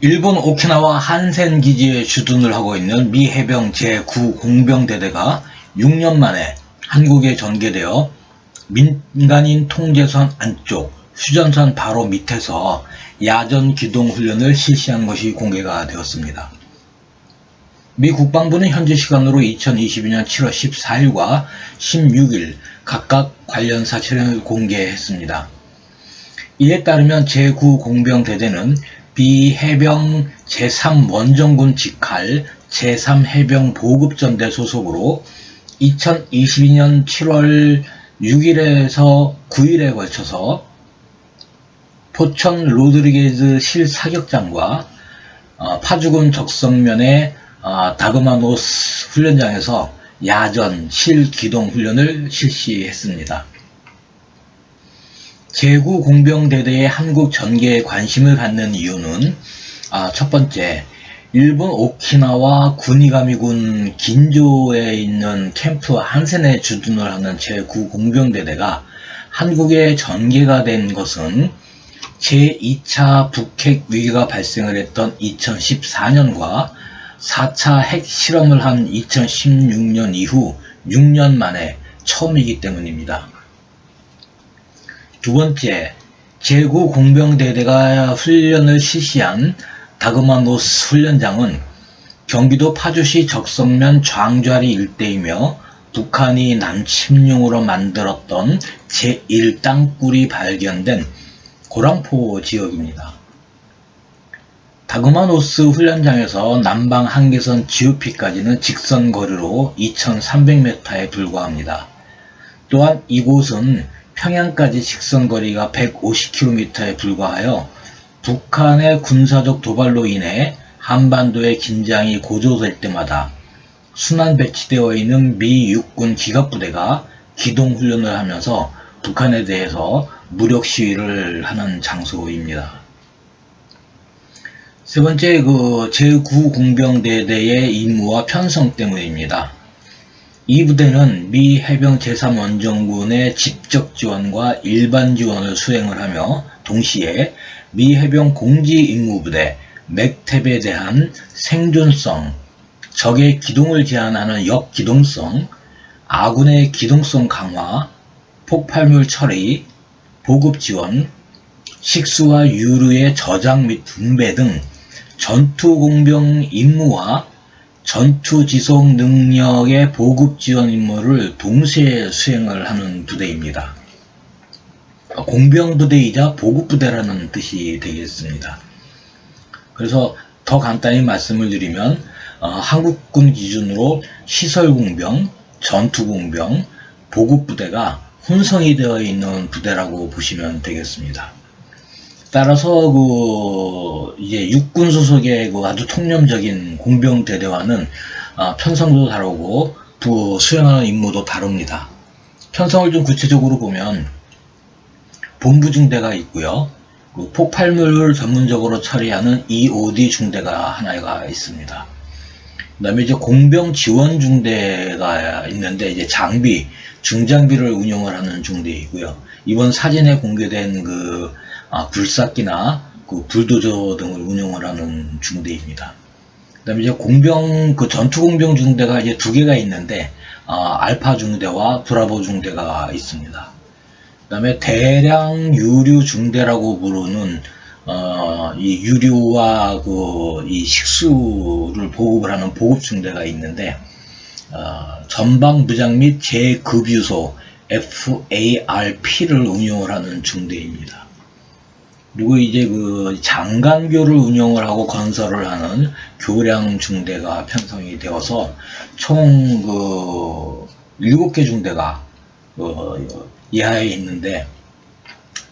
일본 오키나와 한센 기지에 주둔을 하고 있는 미 해병 제9공병대대가 6년 만에 한국에 전개되어 민간인 통제선 안쪽 휴전선 바로 밑에서 야전 기동 훈련을 실시한 것이 공개가 되었습니다. 미 국방부는 현지 시간으로 2022년 7월 14일과 16일 각각 관련 사실을 공개했습니다. 이에 따르면 제9공병대대는 비해병 제3원정군 직할 제3해병 보급전대 소속으로 2022년 7월 6일에서 9일에 걸쳐서 포천 로드리게즈 실사격장과 어, 파주군 적성면의 어, 다그마노스 훈련장에서 야전 실기동 훈련을 실시했습니다. 제9공병대대의 한국 전개에 관심을 갖는 이유는 아, 첫 번째, 일본 오키나와 구니가미군 긴조에 있는 캠프 한센에 주둔을 하는 제9공병대대가 한국에 전개가 된 것은 제2차 북핵 위기가 발생을 했던 2014년과 4차 핵 실험을 한 2016년 이후 6년 만에 처음이기 때문입니다. 두 번째, 제9 공병대대가 훈련을 실시한 다그마노스 훈련장은 경기도 파주시 적성면 장좌리 일대이며 북한이 남침용으로 만들었던 제1땅굴이 발견된 고랑포 지역입니다. 다그마노스 훈련장에서 남방 한계선 GOP까지는 직선 거리로 2300m에 불과합니다. 또한 이곳은 평양까지 직선 거리가 150km에 불과하여 북한의 군사적 도발로 인해 한반도의 긴장이 고조될 때마다 순환 배치되어 있는 미 육군 기갑부대가 기동훈련을 하면서 북한에 대해서 무력 시위를 하는 장소입니다. 세 번째, 그 제9공병대대의 임무와 편성 때문입니다. 이 부대는 미 해병 제3원정군의 직접 지원과 일반 지원을 수행을 하며 동시에 미 해병 공지임무부대 맥탭에 대한 생존성, 적의 기동을 제한하는 역기동성, 아군의 기동성 강화, 폭발물 처리, 보급 지원, 식수와 유류의 저장 및 분배 등 전투 공병 임무와 전투 지속 능력의 보급 지원 임무를 동시에 수행을 하는 부대입니다. 공병 부대이자 보급 부대라는 뜻이 되겠습니다. 그래서 더 간단히 말씀을 드리면 어, 한국군 기준으로 시설 공병, 전투 공병, 보급 부대가 혼성이 되어 있는 부대라고 보시면 되겠습니다. 따라서 그 이제 육군 소속의 그 아주 통념적인 공병 대대와는 아, 편성도 다르고 부 수행하는 임무도 다릅니다. 편성을 좀 구체적으로 보면 본부 중대가 있고요. 그 폭발물을 전문적으로 처리하는 EOD 중대가 하나가 있습니다. 그 다음에 이제 공병 지원 중대가 있는데 이제 장비 중장비를 운영을 하는 중대이고요. 이번 사진에 공개된 그 아, 굴삭기나 그 불도저 등을 운영을 하는 중대입니다. 그다음에 이제 공병 그 전투 공병 중대가 이제 두 개가 있는데 아, 알파 중대와 브라보 중대가 있습니다. 그다음에 대량 유류 중대라고 부르는 어, 이 유류와 그 이 식수를 보급을 하는 보급 중대가 있는데 어, 전방 부장 및 재급유소 FARP를 운영을 하는 중대입니다. 그리고 이제 그 장관교를 운영을 하고 건설을 하는 교량 중대가 편성이 되어서 총그 7개 중대가 어, 이하에 있는데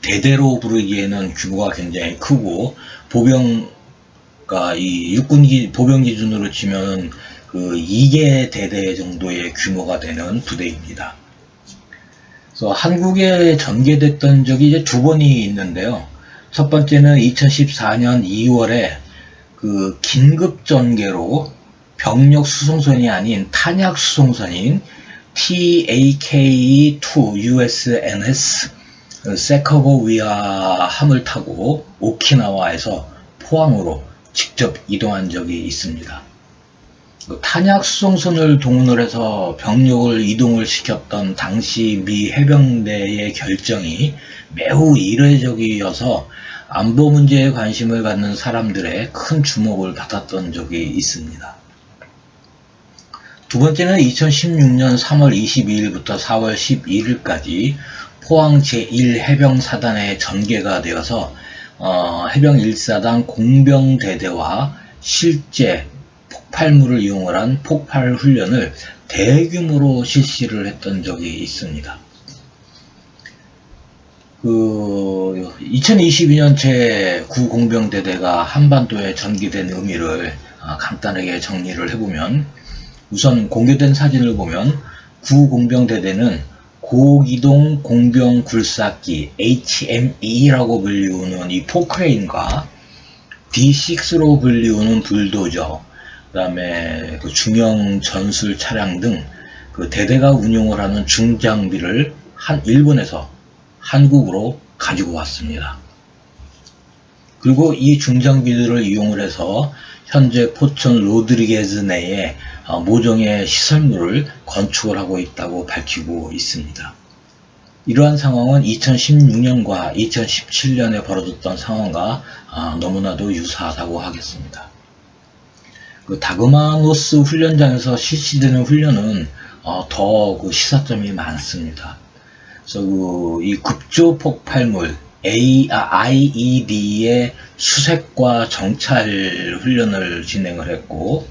대대로 부르기에는 규모가 굉장히 크고 보병가 이 육군기 보병 기준으로 치면 그 2개 대대 정도의 규모가 되는 부대입니다. 그래서 한국에 전개됐던 적이 이제 두 번이 있는데요. 첫 번째는 2014년 2월에 그 긴급 전개로 병력 수송선이 아닌 탄약 수송선인 TAK-2 USNS 세커보위아 함을 타고 오키나와에서 포항으로 직접 이동한 적이 있습니다. 그 탄약 수송선을 동원을 해서 병력을 이동을 시켰던 당시 미 해병대의 결정이 매우 이례적이어서 안보 문제에 관심을 갖는 사람들의 큰 주목을 받았던 적이 있습니다. 두 번째는 2016년 3월 22일부터 4월 12일까지 포항 제1해병사단에 전개가 되어서 어, 해병 1사단 공병대대와 실제 폭발물을 이용을 한 폭발 훈련을 대규모로 실시를 했던 적이 있습니다. 그 2022년 제9 공병대대가 한반도에 전개된 의미를 아, 간단하게 정리를 해보면 우선 공개된 사진을 보면 9 공병대대는 고기동 공병 굴삭기 HME라고 불리우는 이 포크레인과 D6로 불리우는 불도저, 그 다음에 그 중형 전술 차량 등 그 대대가 운용을 하는 중장비를 한 일본에서 한국으로 가지고 왔습니다. 그리고 이 중장비들을 이용을 해서 현재 포천 로드리게즈 내에 어, 모종의 시설물을 건축을 하고 있다고 밝히고 있습니다. 이러한 상황은 2016년과 2017년에 벌어졌던 상황과 아, 너무나도 유사하다고 하겠습니다. 그 다그마노스 훈련장에서 실시되는 훈련은 어, 더그 시사점이 많습니다. 그래서 그이 급조 폭발물 A, 아, 수색과 정찰 훈련을 진행을 했고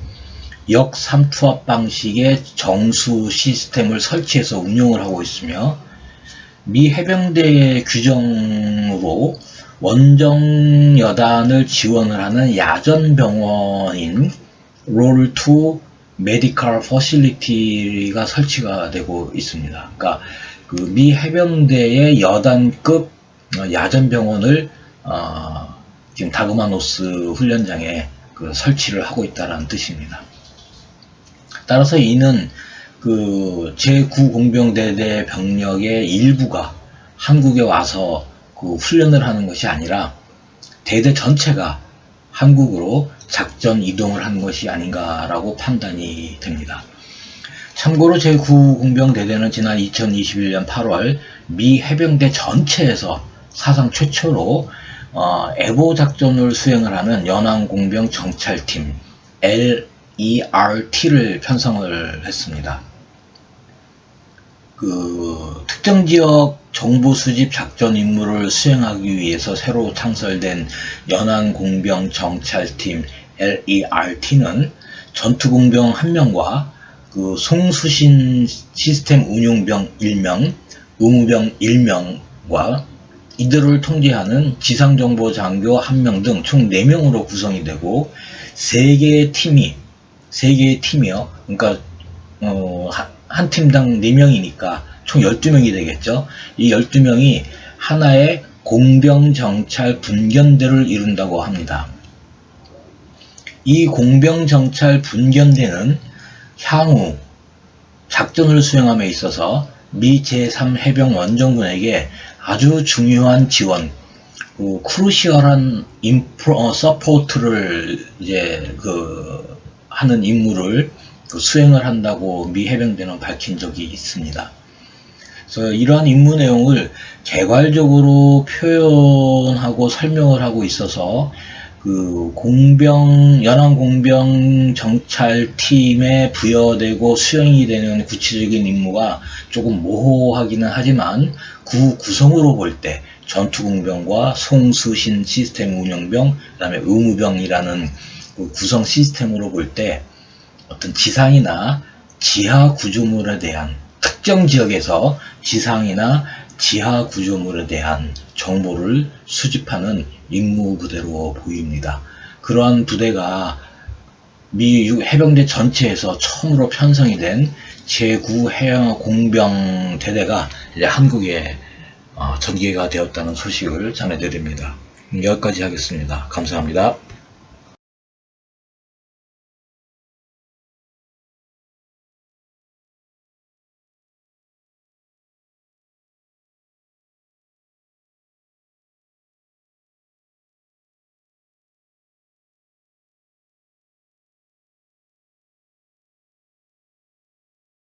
역 삼투압 방식의 정수 시스템을 설치해서 운용을 하고 있으며 미 해병대의 규정으로 원정 여단을 지원을 하는 야전 병원인 롤2 메디컬 퍼실리티가 설치가 되고 있습니다. 그러니까 그 미 해병대의 여단급 야전 병원을 어, 지금 다그마노스 훈련장에 그 설치를 하고 있다는 뜻입니다. 따라서 이는 그 제9공병대대 병력의 일부가 한국에 와서 그 훈련을 하는 것이 아니라 대대 전체가 한국으로 작전 이동을 한 것이 아닌가라고 판단이 됩니다. 참고로 제9공병대대는 지난 2021년 8월 미 해병대 전체에서 사상 최초로 어, 에보 작전을 수행을 하는 연안공병 정찰팀 LERT를 편성을 했습니다. 그 특정 지역 정보 수집 작전 임무를 수행하기 위해서 새로 창설된 연안 공병 정찰팀 LERT는 전투 공병 1명과 그 송수신 시스템 운용병 1명, 의무병 1명과 이들을 통제하는 지상정보 장교 1명 등 총 4명으로 구성이 되고 3개의 팀이 3개의 팀이요. 그러니까 어, 한 팀당 4명이니까 총 12명이 되겠죠. 이 12명이 하나의 공병정찰 분견대를 이룬다고 합니다. 이 공병정찰 분견대는 향후 작전을 수행함에 있어서 미 제3해병 원정군에게 아주 중요한 지원, 그 크루시얼한 인프로 어, 서포트를 이제 그 하는 임무를 그 수행을 한다고 미 해병대는 밝힌 적이 있습니다. 그래서 이러한 임무 내용을 개괄적으로 표현하고 설명을 하고 있어서 그 공병 연안 공병 정찰팀에 부여되고 수행이 되는 구체적인 임무가 조금 모호하기는 하지만 구 구성으로 볼 때 전투공병과 송수신 시스템 운영병, 그다음에 의무병이라는 그 구성 시스템으로 볼 때 어떤 지상이나 지하 구조물에 대한 특정 지역에서 지상이나 지하 구조물에 대한 정보를 수집하는 임무 부대로 보입니다. 그러한 부대가 미 해병대 전체에서 처음으로 편성이 된 제9 해양 공병 대대가 한국에 어, 전개가 되었다는 소식을 전해드립니다. 여기까지 하겠습니다. 감사합니다.